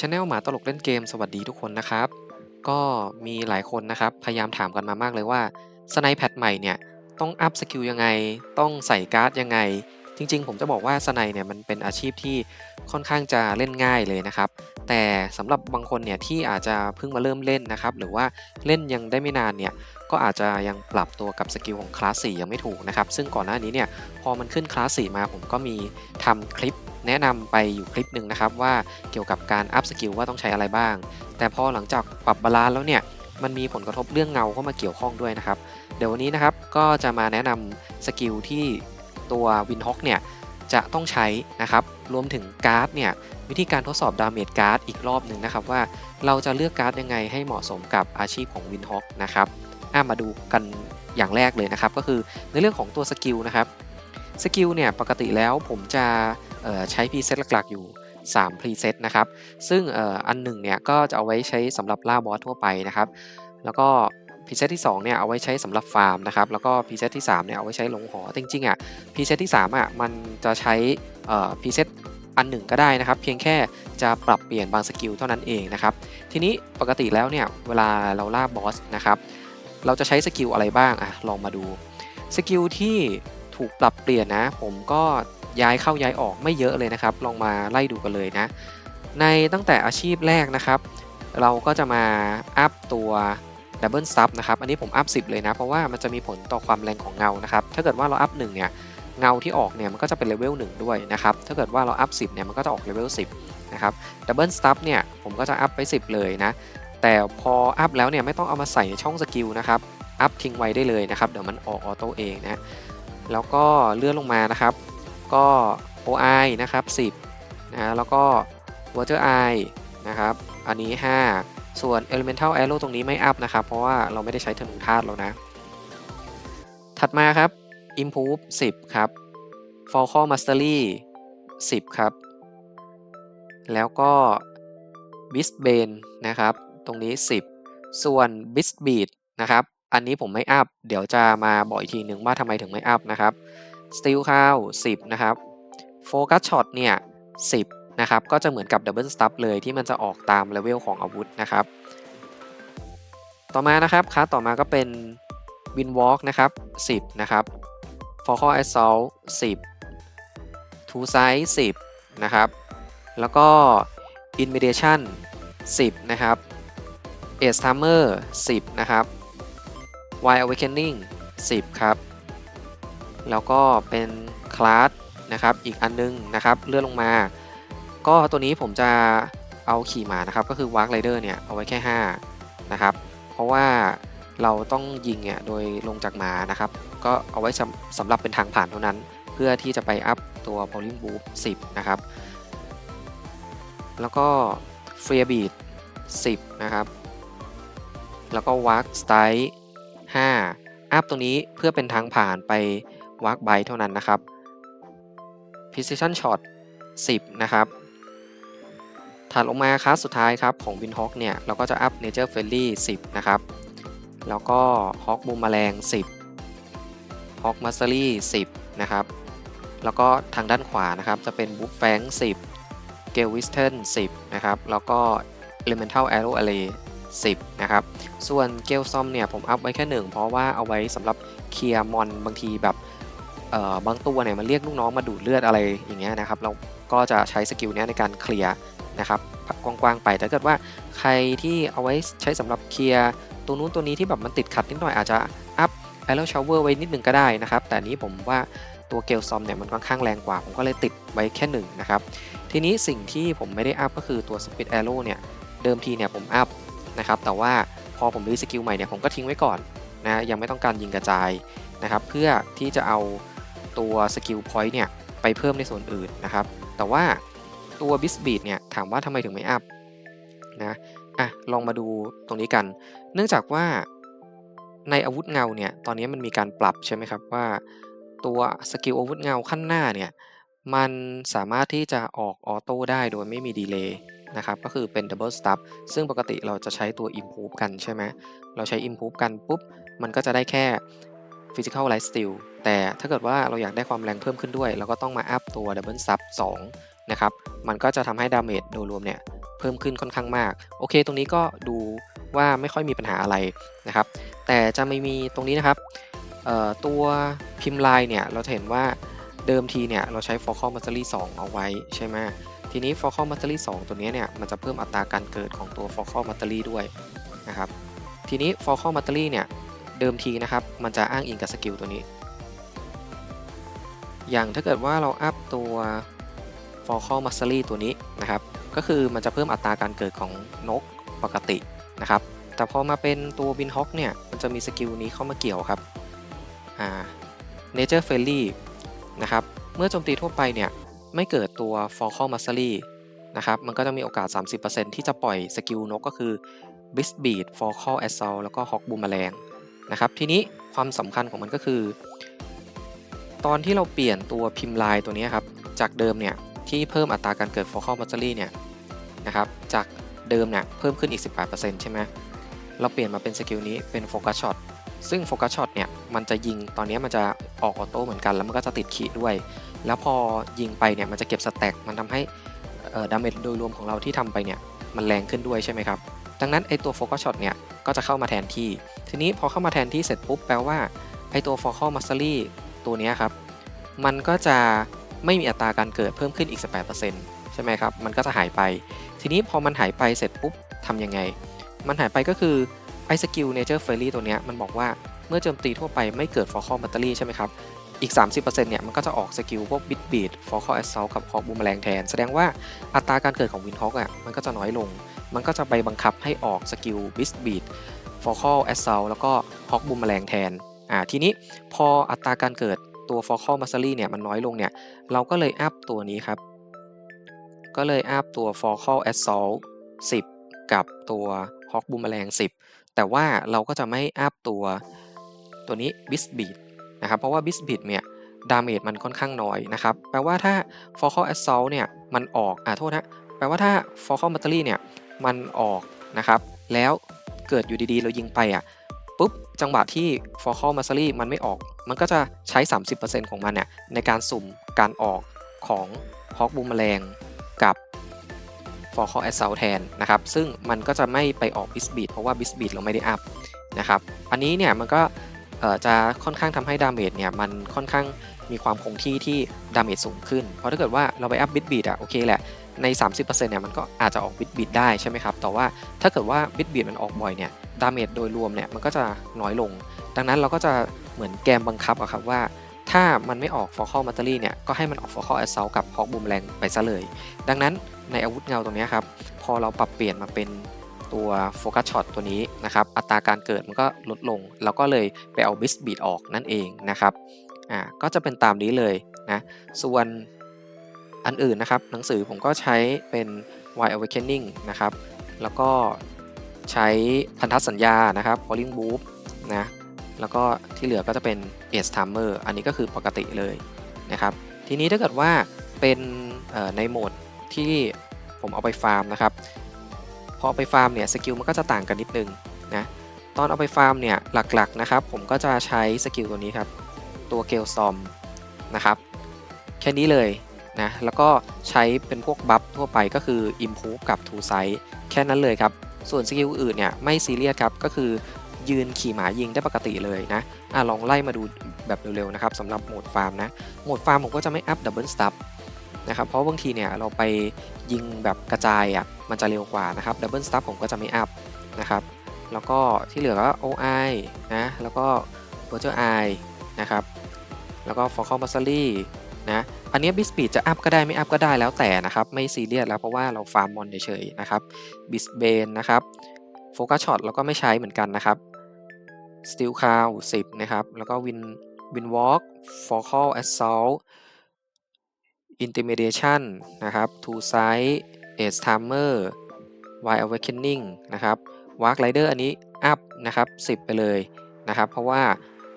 ช anel หมาตลกเล่นเกมสวัสดีทุกคนนะครับ ก็มีหลายคนนะครับ พยายามถามกันมามากเลยว่าสไนแพทใหม่เนี่ย ต้องอัพสกิลยังไง ต้องใส่การ์ดยังไง จริง ๆ ผมจะบอกว่าสไนเนี่ยมันเป็นอาชีพที่ค่อนข้างจะเล่นง่ายเลยนะครับ แต่สำหรับบางคนเนี่ยที่อาจจะเพิ่งมาเริ่มเล่นนะครับ หรือว่าเล่นยังได้ไม่นานเนี่ยก็อาจจะยังปรับตัวกับสกิลของคลาส4ยังไม่ถูกนะครับ ซึ่งก่อนหน้านี้เนี่ยพอมันขึ้นคลาส4มาผมก็มีทำคลิป แนะนำไปอยู่คลิปหนึ่งนะครับว่าเกี่ยวกับการอัพสกิลว่าต้องใช้อะไรบ้าง แต่พอหลังจากปรับบาลานซ์แล้วเนี่ยมันมีผลกระทบเรื่องเงาเข้ามาเกี่ยวข้องด้วยนะครับ เดี๋ยววันนี้นะครับก็จะมาแนะนำสกิลที่ตัววินฮอกเนี่ยจะต้องใช้นะครับ รวมถึงการ์ดเนี่ยวิธีการทดสอบดาเมจการ์ดอีกรอบหนึ่งนะครับว่าเราจะเลือกการ์ดยังไงให้เหมาะสมกับอาชีพของวินฮอกนะครับอะมาดูกันอย่างแรกเลยนะครับ ก็คือในเรื่องของตัวสกิลนะครับสกิลเนี่ยปกติแล้วผมจะ ใช้พรีเซตหลักๆ อยู่3พรีเซตนะครับ ซึ่งอ,อันหนึ่งเนี่ยก็จะเอาไว้ใช้สำหรับล่าบอสทั่วไปนะครับ แล้วก็พรีเซตที่2เนี่ยเอาไว้ใช้สำหรับฟาร์มนะครับแล้วก็พรีเซตที่3เนี่ยเอาไว้ใช้ลงหอจริงๆอะพรีเซตที่3อะมันจะใช้พรีเซตอันหนึ่งก็ได้นะครับ เพียงแค่จะปรับเปลี่ยนบางสกิลเท่านั้นเองนะครับ ทีนี้ปกติแล้วเนี่ยเวลาเราล่าบอสนะครับ เราจะใช้สกิลอะไรบ้างอะลองมาดูสกิลที่ ถูกปรับเปลี่ยนนะ ผมก็ย้ายเข้าย้ายออกไม่เยอะเลยนะครับ ลองมาไล่ดูกันเลยนะ ในตั้งแต่อาชีพแรกนะครับ เราก็จะมาอัพตัวดับเบิลซับนะครับ อันนี้ผมอัพ 10 เลยนะ เพราะว่ามันจะมีผลต่อความแรงของเงานะครับ ถ้าเกิดว่าเราอัพ1เนี่ยเงาที่ออกเนี่ยมันก็จะเป็นเลเวล1ด้วยนะครับ ถ้าเกิดว่าเราอัพ 10เนี่ยมันก็จะออกเลเวล10นะครับดับเบิลซับเนี่ยผมก็จะอัพไป 10 เลยนะ แต่พออัพแล้วเนี่ยไม่ต้องเอามาใส่ในช่องสกิลนะครับ อัพทิ้งไว้ได้เลยนะครับ เดี๋ยวมันออกออโต้เองนะ แล้วก็เลื่อนลงมานะครับ ก็ OI นะครับ10นะแล้วก็ Water Eye นะครับ อันนี้ 5 ส่วน Elemental Arrow ตรงนี้ไม่อัพนะครับ เพราะว่าเราไม่ได้ใช้ธนูธาตุแล้วนะ ถัดมาครับ Improve 10 ครับ Falcon Mastery 10 ครับ แล้วก็ Beast Bane นะครับ ตรงนี้ 10 ส่วน Beast Beat นะครับ อันนี้ผมไม่อัพ เดี๋ยวจะมาบอกอีกทีหนึ่งว่าทำไมถึงไม่อัพนะครับ Steel Cow 10 นะครับ Focus Shot เนี่ย10 นะครับ ก็จะเหมือนกับ Double Stub เลยที่มันจะออกตามเลเวลของอาวุธนะครับ ต่อมานะครับคัสต่อมาก็เป็น Wind Walk นะครับ10 นะครับ Focal Assault 10 Two Size 10 นะครับ แล้วก็ Intimidation 10 นะครับ Ace Hammer 10 นะครับ Wild Awakening 10 ครับ แล้วก็เป็นคลาสนะครับอีกอันนึงนะครับเลื่อนลงมา ก็ตัวนี้ผมจะเอาขี่หมานะครับก็คือ Wark Rider เนี่ยเอาไว้แค่ 5 นะครับ เพราะว่าเราต้องยิงเนี่ยโดยลงจากหมานะครับ ก็เอาไว้สำหรับเป็นทางผ่านเท่านั้น เพื่อที่จะไปอัพตัว Polling Boost 10 นะครับ แล้วก็ Fear Beat 10 นะครับ แล้วก็ Wark Style 5อัพตรงนี้เพื่อเป็นทางผ่านไป Wark Bite เท่านั้นนะครับ Precision Shot 10 นะครับ ถัดลงมาคลาสสุดท้ายครับของ Winhawk เนี่ย เราก็จะอัพ Nature Friendly 10 นะครับ แล้วก็ Hawk บูมแมลง 10 Hawk Mastery 10 นะครับ แล้วก็ทางด้านขวานะครับ จะเป็น Book Fang 10 Gale Wisdom 10 นะครับ แล้วก็ Elemental Arrow Array 10 นะครับ ส่วน Gale Storm เนี่ยผมอัพไว้แค่หนึ่งเพราะว่าเอาไว้สำหรับเคลียร์มอนบางทีแบบเอ่อบางตัวเนี่ยมันเรียกลูกน้องมาดูดเลือดอะไรอย่างเงี้ยนะครับ เราก็จะใช้สกิลเนี้ยในการเคลียร์นะครับกว้างๆไปแต่ถ้าเกิดว่าใครที่เอาไว้ใช้สำหรับเคลียร์ตัวนู้นตัวนี้ที่แบบมันติดขัดนิดหน่อยอาจจะอัพ Arrow Shower ไว้นิดนึงก็ได้นะครับ แต่นี้ผมว่าตัวเกลซอมเนี่ยมันค่อนข้างแรงกว่า ผมก็เลยติดไว้แค่หนึ่งนะครับทีนี้สิ่งที่ผมไม่ได้อัพก็คือตัว Speed Arrow เนี่ยเดิมทีเนี่ยผมอัพ นะครับแต่ว่าพอผมรีสกิลใหม่เนี่ยผมก็ทิ้งไว้ก่อนนะยังไม่ต้องการยิงกระจายนะครับเพื่อที่จะเอาตัวสกิลพอยต์เนี่ยไปเพิ่มในส่วนอื่นนะครับแต่ว่าตัวบิสบีดเนี่ยถามว่าทำไมถึงไม่อัพนะอะลองมาดูตรงนี้กัน เนื่องจากว่าในอาวุธเงาเนี่ยตอนนี้มันมีการปรับใช่ไหมครับว่าตัวสกิลอาวุธเงาขั้นหน้าเนี่ยมันสามารถที่จะออกออโต้ได้โดยไม่มีดีเลย์ นะครับก็คือเป็น Double Stub ซึ่งปกติเราจะใช้ตัว Improve กันใช่ไหมเราใช้ Improve กันปุ๊บ มันก็จะได้แค่ Physical Life Steal แต่ถ้าเกิดว่าเราอยากได้ความแรงเพิ่มขึ้นด้วย เราก็ต้องมาอัพตัว Double Sub 2นะครับมันก็จะทำให้ดาเมจโดยรวมเนี่ยเพิ่มขึ้นค่อนข้างมาก โอเค ตรงนี้ก็ดูว่าไม่ค่อยมีปัญหาอะไรนะครับ แต่จะไม่มีตรงนี้นะครับตัวพิมพ์ลายเนี่ยเราจะเห็นว่าเดิมทีเนี่ยเราใช้ focal mastery 2 เอาไว้ใช่ไหม ทีนี้ focal mastery 2 ตัวนี้เนี่ยมันจะเพิ่มอัตราการเกิดของตัว focal mastery ด้วยนะครับทีนี้ focal mastery เนี่ยเดิมทีนะครับมันจะอ้างอิงกับสกิลตัวนี้ อย่างถ้าเกิดว่าเราอัพตัว focal mastery ตัวนี้นะครับก็คือมันจะเพิ่มอัตราการเกิดของนกปกตินะครับแต่พอมาเป็นตัว Win Hawk เนี่ยมันจะมีสกิลนี้เข้ามาเกี่ยวครับอ่า Nature Friendly นะครับเมื่อโจมตีทั่วไปเนี่ย ไม่เกิดตัว Focal Mastery นะครับ มันก็จะมีโอกาส 30%ที่จะปล่อยสกิลนกก็คือ Beast Beat Focal Assault แล้วก็ Hawk Boomerang นะครับ ทีนี้ความสำคัญของมันก็คือ ตอนที่เราเปลี่ยนตัวพิมพ์ลายตัวนี้ครับ จากเดิมเนี่ย ที่เพิ่มอัตราการเกิด focal mastery เนี่ยนะครับ จากเดิมเนี่ยเพิ่มขึ้นอีก 18%ใช่ไหมเราเปลี่ยนมาเป็นสกิลนี้เป็น focus shot ซึ่ง focus shot เนี่ยมันจะยิงตอนนี้มันจะออกออโต้เหมือนกัน แล้วมันก็จะติดขีดด้วย แล้วพอยิงไปเนี่ยมันจะเก็บสแต็กมันทำให้ดาเมจโดยรวมของเราที่ทำไปเนี่ยมันแรงขึ้นด้วยใช่ไหมครับ ดังนั้นไอตัว focus shot เนี่ยก็จะเข้ามาแทนที่ ทีนี้พอเข้ามาแทนที่เสร็จปุ๊บแปลว่าไอตัว focal mastery ตัวนี้ครับ มันก็จะไม่มีอัตราการเกิดเพิ่มขึ้นอีก 18%ใช่ไหมครับ มันก็จะหายไป ทีนี้พอมันหายไปเสร็จปุ๊บทำยังไง มันหายไปก็คือ ไอสกิล Nature Fairy ตัวนี้มันบอกว่าเมื่อโจมตีทั่วไปไม่เกิด Focal Battery ใช่ไหมครับ อีก 30%เนี่ยมันก็จะออกสกิลพวก Bit Beat Focal Assault กับ Hawk Boomerang แทน แสดงว่าอัตราการเกิดของ Wind Hawk อะมันก็จะน้อยลง มันก็จะไปบังคับให้ออกสกิล Bit Beat Focal Assault แล้วก็ Hawk Boomerang แทนอ่าทีนี้พออัตราการเกิดตัว Focal Mastery เนี่ยมันน้อยลงเนี่ยเราก็เลยอัพตัวนี้ครับ ก็เลยอัพตัว Focal Assault 10 กับตัว Hawk Boomerang 10 แต่ว่าเราก็จะไม่อัพตัวตัวนี้ Beast Beat นะครับ เพราะว่า Beast Beat เนี่ยดาเมจมันค่อนข้างน้อยนะครับ แปลว่าถ้า Focal Assault เนี่ยมันออกอ่าโทษนะ แปลว่าถ้า Focal Mastery เนี่ยมันออกนะครับ แล้วเกิดอยู่ดีๆ เรายิงไปอะปุ๊บ จังหวะที่ Focal Mastery มันไม่ออก มันก็จะใช้ 30%ของมันเนี่ยในการสุ่มการออกของ Hawk Boomerang กับ Focal Assault แทนนะครับ ซึ่งมันก็จะไม่ไปออก Beast Beat เพราะว่า Beast Beat เราไม่ได้อัพนะครับ อันนี้เนี่ยมันก็จะค่อนข้างทำให้ดาเมจเนี่ยมันค่อนข้างมีความคงที่ที่ดาเมจสูงขึ้น เพราะถ้าเกิดว่าเราไปอัพ Beast Beat อะโอเคแหละ ใน 30%เนี่ยมันก็อาจจะออก Beast Beat ได้ใช่ไหมครับ แต่ว่าถ้าเกิดว่า Beast Beat มันออกบ่อยเนี่ยดาเมจโดยรวมเนี่ยมันก็จะน้อยลง ดังนั้นเราก็จะเหมือนแกมบังคับอะครับว่า ถ้ามันไม่ออก Focal Mastery เนี่ยก็ให้มันออก Focal Assault กับ Hawk Boomerang ไปซะเลย ดังนั้น ในอาวุธเงาตรงนี้ครับ พอเราปรับเปลี่ยนมาเป็นตัว Focus Shot ตัวนี้นะครับ อัตราการเกิดมันก็ลดลง เราก็เลยไปเอา Beast Beat ออกนั่นเองนะครับ อ่า ก็จะเป็นตามนี้เลยนะ ส่วนอันอื่นนะครับ หนังสือผมก็ใช้เป็น Wild Awakening นะครับ แล้วก็ใช้พันธสัญญานะครับ Falling Boop นะ แล้วก็ที่เหลือก็จะเป็น Ace Timer อันนี้ก็คือปกติเลยนะครับ ทีนี้ถ้าเกิดว่าเป็นในโหมด ที่ผมเอาไปฟาร์มนะครับพอไปฟาร์มเนี่ยสกิลมันก็จะต่างกันนิดนึงนะตอนเอาไปฟาร์มเนี่ยหลักๆนะครับผมก็จะใช้สกิลตัวนี้ครับตัวเกลซอมนะครับแค่นี้เลยนะแล้วก็ใช้เป็นพวกบัฟทั่วไปก็คือ Improve กับ Two Sight แค่นั้นเลยครับ ส่วนสกิลอื่นเนี่ยไม่ซีเรียสครับ ก็คือยืนขี่หมายิงได้ปกติเลยนะอะลองไล่มาดูแบบเร็วๆนะครับสำหรับโหมดฟาร์มนะ โหมดฟาร์มผมก็จะไม่อัพดับเบิลสตัฟ นะครับเพราะบางทีเนี่ยเราไปยิงแบบกระจายอะมันจะเร็วกว่านะครับดับเบิลสตัฟผมก็จะไม่อัพนะครับแล้วก็ที่เหลือก็ OI นะแล้วก็ Virtual Eye นะครับแล้วก็ Focal Mastery นะอันนี้ b i s p e e d จะอัพก็ได้ไม่อัพก็ได้แล้วแต่นะครับ ไม่ซีเรียสแล้วเพราะว่าเราฟาร์มมอนเฉยๆนะครับ b i s b a n นะครับ Focus Shot เราก็ไม่ใช้เหมือนกันนะครับ Steel Crown 10นะครับแล้วก็ Win Win Walk Focal Assault Intimidation นะครับ Two Sight Ace Timer Wild Awakening นะครับ Wark Rider อันนี้อัพนะครับ 10 ไปเลยนะครับ เพราะว่า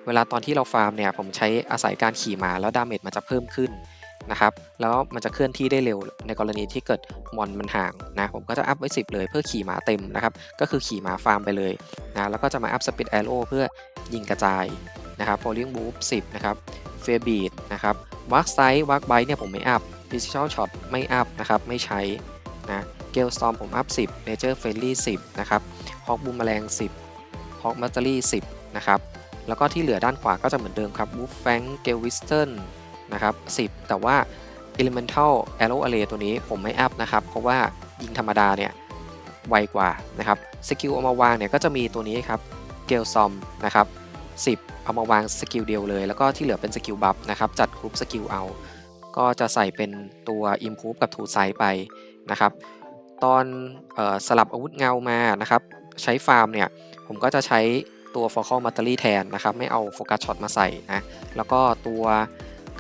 เวลาตอนที่เราฟาร์มเนี่ย ผมใช้อาศัยการขี่มาแล้วดาเมจมันจะเพิ่มขึ้นนะครับ แล้วมันจะเคลื่อนที่ได้เร็วในกรณีที่เกิดมอนมันห่างนะ ผมก็จะอัพไว้ 10 เลยเพื่อขี่มาเต็มนะครับ ก็คือขี่มาฟาร์มไปเลยนะ แล้วก็จะมาอัพสปีดแอโร่เพื่อยิงกระจายนะครับ Falling Boop 10 นะครับ f a i r Beat นะครับ Wark Sight Wark Bite เนี่ยผมไม่อัพ Digital Shot ไม่อัพนะครับ ไม่ใช้นะเกลสตอมผมอัพ 10 Nature Friendly 10 นะครับฮอกบูมแมลง 10ฮอกมัตเตอรี่ 10 นะครับ แล้วก็ที่เหลือด้านขวาก็จะเหมือนเดิมครับ Wolf Fang Gale Wiston นะครับ 10 แต่ว่า Elemental Arrow Array ตัวนี้ผมไม่อัพนะครับ เพราะว่ายิงธรรมดาเนี่ยไวกว่านะครับ สกิลเอามาวางเนี่ยก็จะมีตัวนี้ครับเกลซอมนะครับ 10 เอามาวางสกิลเดียวเลย แล้วก็ที่เหลือเป็นสกิลบัฟนะครับ จัดกรุ๊ปสกิลเอา ก็จะใส่เป็นตัว Improve กับ Two Size ไปนะครับ ตอนออสลับอาวุธเงามานะครับ ใช้ฟาร์มเนี่ย ผมก็จะใช้ตัว Focal m a t e r y แทนนะครับ ไม่เอาโฟกัสช็อตมาใส่นะ แล้วก็ตัว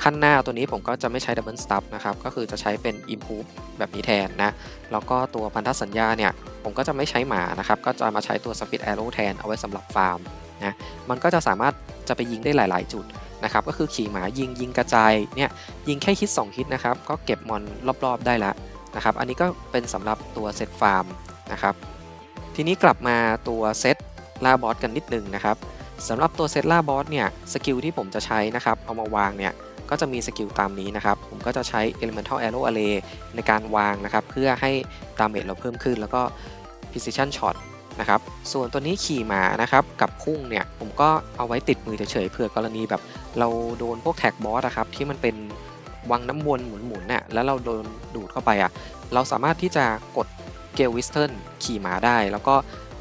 ขั้นหน้าตัวนี้ผมก็จะไม่ใช้ Double Stub นะครับ ก็คือจะใช้เป็น Improve แบบนี้แทนนะ แล้วก็ตัวพันธสัญญาเนี่ย ผมก็จะไม่ใช้หมานะครับ ก็จะมาใช้ตัว Speed Arrow แทนเอาไว้สำหรับฟาร์ม นะมันก็จะสามารถจะไปยิงได้หลาย ๆ จุดนะครับก็คือขี่หมายิงยิงกระจายเนี่ยยิงแค่ฮิต2ฮิตนะครับก็เก็บมอนรอบ ๆ ได้ละนะครับอันนี้ก็เป็นสำหรับตัวเซตฟาร์มนะครับทีนี้กลับมาตัวเซตล่าบอสกันนิดนึงนะครับสำหรับตัวเซตล่าบอสเนี่ยสกิลที่ผมจะใช้นะครับเอามาวางเนี่ยก็จะมีสกิลตามนี้นะครับ ผมก็จะใช้ Elemental Arrow Array ในการวางนะครับ เพื่อให้ดาเมจเราเพิ่มขึ้น แล้วก็ Precision Shot นะครับ ส่วนตัวนี้ขี่หมานะครับกับพุ่งเนี่ยผมก็เอาไว้ติดมือเฉยๆเผื่อกรณีแบบ เราโดนพวกแท็กบอสนะครับที่มันเป็นวังน้ำวนหมุนๆน่ะแล้วเราโดนดูดเข้าไปอะเราสามารถที่จะกดเกลวิสเทิร์นขี่หมาได้ แล้วก็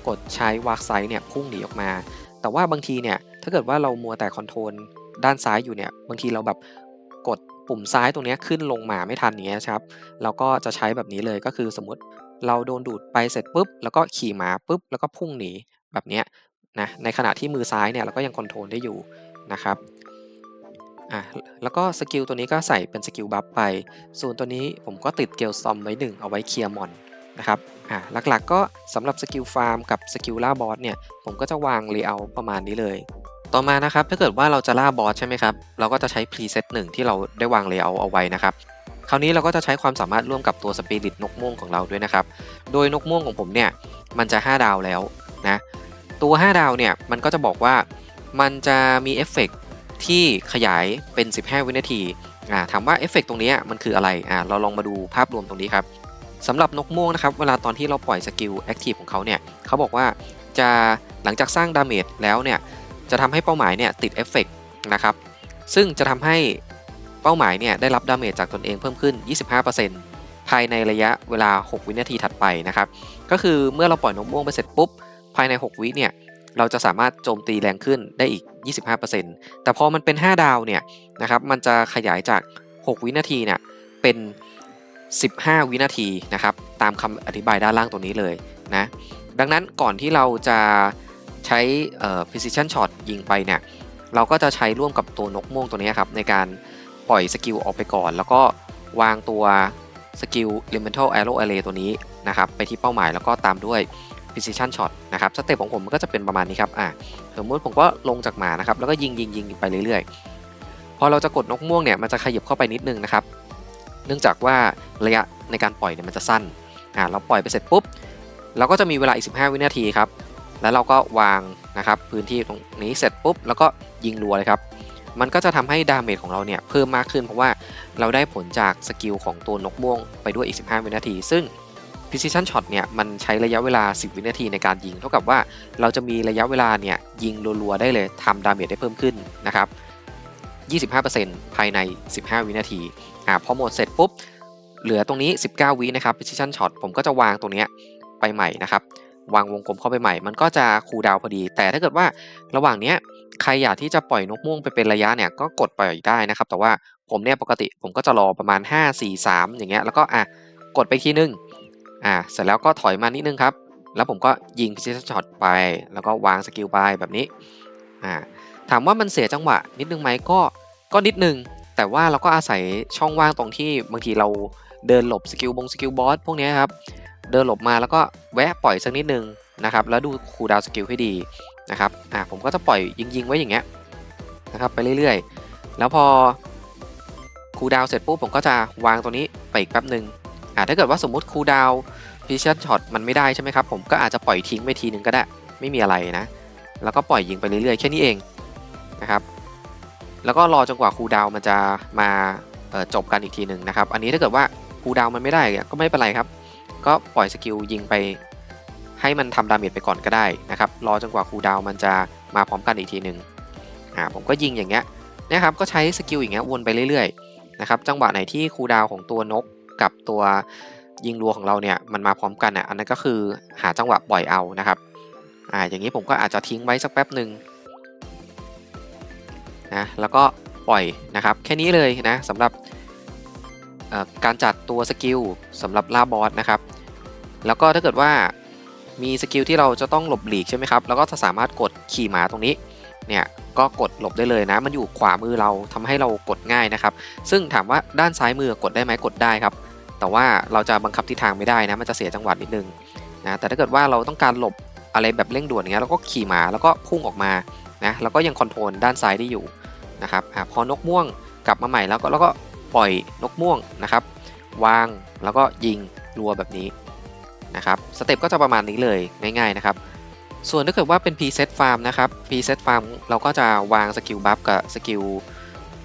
กดใช้วากไซเนี่ยพุ่งหนีออกมา แต่ว่าบางทีเนี่ยถ้าเกิดว่าเรามัวแต่คอนโทรลด้านซ้ายอยู่เนี่ยบางทีเราแบบกดปุ่มซ้ายตรงนี้ขึ้นลงมาไม่ทันอย่างเงี้ยครับเราก็จะใช้แบบนี้เลยก็คือสมมติ เราโดนดูดไปเสร็จปุ๊บแล้วก็ขี่หมาปุ๊บแล้วก็พุ่งหนีแบบนี้นะในขณะที่มือซ้ายเนี่ยเราก็ยังคอนโทรลได้อยู่นะครับอะแล้วก็สกิลตัวนี้ก็ใส่เป็นสกิลบัฟไป ส่วนตัวนี้ผมก็ติดเกลซอมไว้หนึ่งเอาไว้เคลียร์มอนนะครับอะหลักๆก็สำหรับสกิลฟาร์มกับสกิลล่าบอสเนี่ยผมก็จะวางเลเยอร์ประมาณนี้เลย ต่อมานะครับถ้าเกิดว่าเราจะล่าบอสใช่ไหมครับเราก็จะใช้พรีเซตหนึ่งที่เราได้วางเลเยอร์เอาไว้นะครับ คราวนี้เราก็จะใช้ความสามารถร่วมกับตัวสปิริตนกม่วงของเราด้วยนะครับ โดยนกม่วงของผมเนี่ยมันจะ 5 ดาวแล้วนะตัว 5 ดาวเนี่ยมันก็จะบอกว่ามันจะมีเอฟเฟกต์ที่ขยายเป็น 15 วินาทีอ่าถามว่าเอฟเฟกต์ตรงนี้มันคืออะไรอ่าเราลองมาดูภาพรวมตรงนี้ครับสำหรับนกม่วงนะครับเวลาตอนที่เราปล่อยสกิลแอคทีฟของเขาเนี่ยเขาบอกว่าจะหลังจากสร้างดาเมจแล้วเนี่ยจะทำให้เป้าหมายเนี่ยติดเอฟเฟกต์นะครับซึ่งจะทำให้ เป้าหมายเนี่ยได้รับดาเมจจากตนเองเพิ่มขึ้น 25%ภายในระยะเวลา 6 วินาทีถัดไปนะครับ ก็คือเมื่อเราปล่อยนกม่วงไปเสร็จปุ๊บ ภายใน 6 วิเนี่ยเราจะสามารถโจมตีแรงขึ้นได้อีก 25%แต่พอมันเป็น 5 ดาวเนี่ยนะครับมันจะขยายจาก 6 วินาทีเนี่ยเป็น 15 วินาทีนะครับตามคำอธิบายด้านล่างตัวนี้เลยนะดังนั้นก่อนที่เราจะใช้ precision shot ยิงไปเนี่ยเราก็จะใช้ร่วมกับตัวนกม่วงตัวนี้ครับในการ ปล่อยสกิลออกไปก่อน แล้วก็วางตัวสกิล elemental arrow array ตัวนี้นะครับไปที่เป้าหมายแล้วก็ตามด้วย precision shot นะครับสเต็ปของผมมันก็จะเป็นประมาณนี้ครับอะสมมติผมก็ลงจากหมานะครับแล้วก็ยิงยิงยิงไปเรื่อยๆ พอเราจะกดนกม่วงเนี่ยมันจะขยับเข้าไปนิดนึงนะครับ เนื่องจากว่าระยะในการปล่อยเนี่ยมันจะสั้นอ่าเราปล่อยไปเสร็จปุ๊บเราก็จะมีเวลาอีก 15 วินาทีครับแล้วเราก็วางนะครับพื้นที่ตรงนี้เสร็จปุ๊บแล้วก็ยิงรัวเลยครับ มันก็จะทำให้ดาเมจของเราเนี่ยเพิ่มมากขึ้น เพราะว่าเราได้ผลจากสกิลของตัวนกม่วงไปด้วยอีก 15 วินาที ซึ่ง precision shot เนี่ยมันใช้ระยะเวลา 10 วินาทีในการยิง เท่ากับว่าเราจะมีระยะเวลาเนี่ยยิงรัวๆได้เลยทำดาเมจได้เพิ่มขึ้นนะครับ 25%ภายใน 15 วินาทีอ่าพอหมดเสร็จปุ๊บ เหลือตรงนี้ 19 วินะครับ precision shot ผมก็จะวางตรงนี้ไปใหม่นะครับ วางวงกลมเข้าไปใหม่ มันก็จะคูลดาวพอดี แต่ถ้าเกิดว่าระหว่างเนี้ย ใครอยากที่จะปล่อยนกม่วงไปเป็นระยะเนี่ยก็กดปล่อยได้นะครับ แต่ว่าผมเนี่ยปกติผมก็จะรอประมาณ 5 4 3 อย่างเงี้ยแล้วก็อะกดไปทีนึงอ่าเสร็จแล้วก็ถอยมานิดนึงครับ แล้วผมก็ยิง precision shot ไป แล้วก็วางสกิลไปแบบนี้อ่าถามว่ามันเสียจังหวะนิดนึงไหมก็ก็นิดนึง แต่ว่าเราก็อาศัยช่องว่างตรงที่บางทีเราเดินหลบสกิลบงสกิลบอสพวกนี้ครับเดินหลบมาแล้วก็แวะปล่อยสักนิดนึงนะครับแล้วดูคูดาวสกิลให้ดี นะครับอ่าผมก็จะปล่อยยิงๆไว้อย่างเงี้ยนะครับไปเรื่อยๆ แล้วพอคูดาวเสร็จปุ๊บผมก็จะวางตัวนี้ไปอีกแป๊บหนึ่งอ่าถ้าเกิดว่าสมมุติคูดาวพิชชั่นช็อตมันไม่ได้ใช่ไหมครับผมก็อาจจะปล่อยทิ้งไปทีนึงก็ได้ไม่มีอะไรนะ แล้วก็ปล่อยยิงไปเรื่อยๆ แค่นี้เองนะครับแล้วก็รอจนกว่าคูดาวมันจะมาจบกันอีกทีหนึ่งนะครับ อันนี้ถ้าเกิดว่าคูดาวมันไม่ได้ก็ไม่เป็นไรครับ ก็ปล่อยสกิลยิงไป ให้มันทำดาเมจไปก่อนก็ได้นะครับรอจนกว่าคูลดาวมันจะมาพร้อมกันอีกทีหนึ่งอ่าผมก็ยิงอย่างเงี้ยนะครับก็ใช้สกิลอย่างเงี้ยวนไปเรื่อยๆนะครับจังหวะไหนที่คูลดาวของตัวนกกับตัวยิงรัวของเราเนี่ยมันมาพร้อมกันอะอันนั้นก็คือหาจังหวะปล่อยเอานะครับอ่าอย่างนี้ผมก็อาจจะทิ้งไว้สักแป๊บหนึ่งนะแล้วก็ปล่อยนะครับแค่นี้เลยนะสำหรับการจัดตัวสกิลสำหรับล่าบอสนะครับแล้วก็ถ้าเกิดว่า มีสกิลที่เราจะต้องหลบหลีกใช่ไหมครับ แล้วก็จะสามารถกดขี่หมาตรงนี้ เนี่ยก็กดหลบได้เลยนะ มันอยู่ขวามือเราทำให้เรากดง่ายนะครับ ซึ่งถามว่าด้านซ้ายมือกดได้ไหมกดได้ครับ แต่ว่าเราจะบังคับทิศทางไม่ได้นะ มันจะเสียจังหวะนิดนึงนะ แต่ถ้าเกิดว่าเราต้องการหลบอะไรแบบเร่งด่วนอย่างเงี้ยเราก็ขี่หมาแล้วก็พุ่งออกมา นะ แล้วก็ยังคอนโทรลด้านซ้ายได้อยู่นะครับอพอนกม่วงกลับมาใหม่แล้วก็แล้วก็ปล่อยนกม่วงนะครับ วางแล้วก็ยิงรัวแบบนี้ นะครับสเต็ปก็จะประมาณนี้เลยง่ายๆนะครับส่วนถ้าเกิดว่าเป็น preset farm นะครับ preset farm เราก็จะวางสกิลบัฟกับสกิล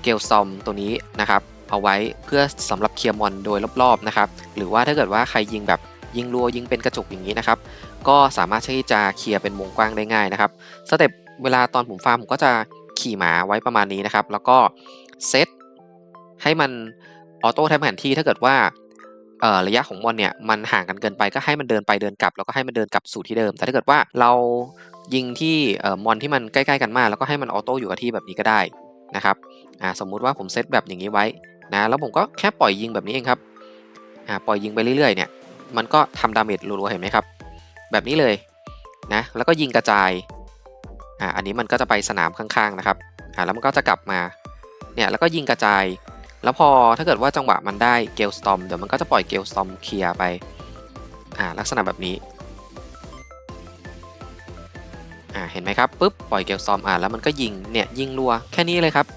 เกลซอมตัวนี้นะครับเอาไว้เพื่อสำหรับเคลียร์มอนโดยรอบๆนะครับหรือว่าถ้าเกิดว่าใครยิงแบบยิงรัวยิงเป็นกระจกอย่างนี้นะครับก็สามารถที่จะเคลียร์เป็นวงกว้างได้ง่ายนะครับสเต็ปเวลาตอนผมฟาร์มผมก็จะขี่หมาไว้ประมาณนี้นะครับแล้วก็เซตให้มันออโต้แทบแผนที่ถ้าเกิดว่า เอ่อระยะของมอนเนี่ยมันห่างกันเกินไปก็ให้มันเดินไปเดินกลับ แล้วก็ให้มันเดินกลับสู่ที่เดิม แต่ถ้าเกิดว่าเรายิงที่เอ่อมอนที่มันใกล้ๆกันมาก แล้วก็ให้มันออโต้อยู่กับที่แบบนี้ก็ได้นะครับอ่าสมมุติว่าผมเซตแบบอย่างนี้ไว้นะแล้วผมก็แค่ปล่อยยิงแบบนี้เองครับอ่าปล่อยยิงไปเรื่อยๆเนี่ยมันก็ทำดาเมจรัวๆเห็นไหมครับ แบบนี้เลยนะแล้วก็ยิงกระจายอ่าอันนี้มันก็จะไปสนามข้างๆนะครับอ่าแล้วมันก็จะกลับมาเนี่ยแล้วก็ยิงกระจาย แล้วพอถ้าเกิดว่าจังหวะมันได้เกลสตอมเดี๋ยวมันก็จะปล่อยเกลสตอมเคลียร์ไปอ่าลักษณะแบบนี้อ่าเห็นไหมครับปุ๊บปล่อยเกลสตอมอ่าแล้วมันก็ยิงเนี่ยยิงรัวแค่นี้เลยครับ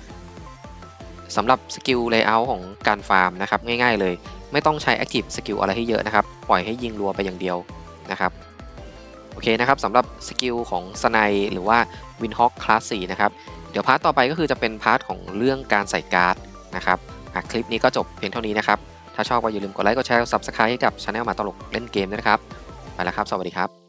สำหรับสกิลเลเยอร์ของการฟาร์มนะครับง่ายๆเลย ไม่ต้องใช้ Active สกิลอะไรให้เยอะนะครับ ปล่อยให้ยิงรัวไปอย่างเดียวนะครับโอเคนะครับสำหรับสกิลของสไนหรือว่าวินฮอกคลาส4นะครับเดี๋ยวพาร์ทต่อไปก็คือจะเป็นพาร์ทของเรื่องการใส่การ์ด นะครับคลิปนี้ก็จบเพียงเท่านี้นะครับ ถ้าชอบก็อย่าลืมกดไลค์ กดแชร์ กดซับสไครต์ให้กับช anel หมาตลกเล่นเกมด้วยนะครับ ไปแล้วครับ สวัสดีครับ